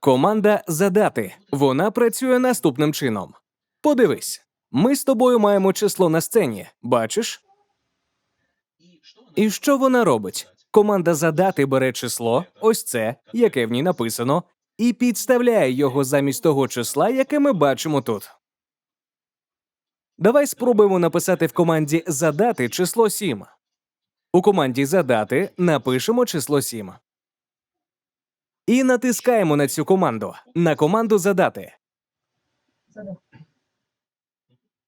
Команда задати. Вона працює наступним чином. Подивись, ми з тобою маємо число на сцені. Бачиш? І що вона робить? Команда задати бере число, ось це, яке в ній написано, і підставляє його замість того числа, яке ми бачимо тут. Давай спробуємо написати в команді задати число 7. У команді задати напишемо число 7. І натискаємо на цю команду. На команду задати.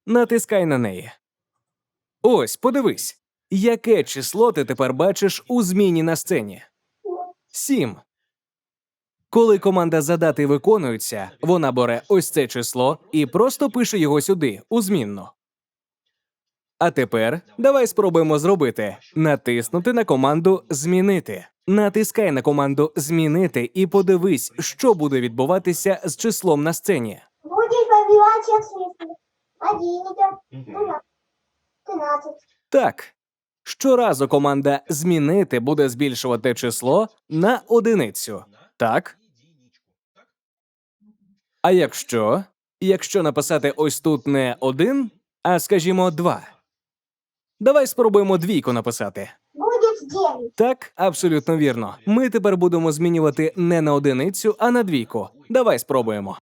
Натискай на неї. Ось, подивись, яке число ти тепер бачиш у зміні на сцені. Сім. Коли команда задати виконується, вона бере ось це число і просто пише його сюди, у змінну. А тепер давай спробуємо зробити натиснути на команду Змінити. Натискай на команду Змінити і подивись, що буде відбуватися з числом на сцені. Будет пробивать цифры. Один идет. Так. Щоразу команда змінити буде збільшувати число на одиницю. Так? А якщо? Якщо написати ось тут не один, а скажімо, два. Давай спробуємо двійку написати. Так, абсолютно вірно. Ми тепер будемо змінювати не на одиницю, а на двійку. Давай спробуємо.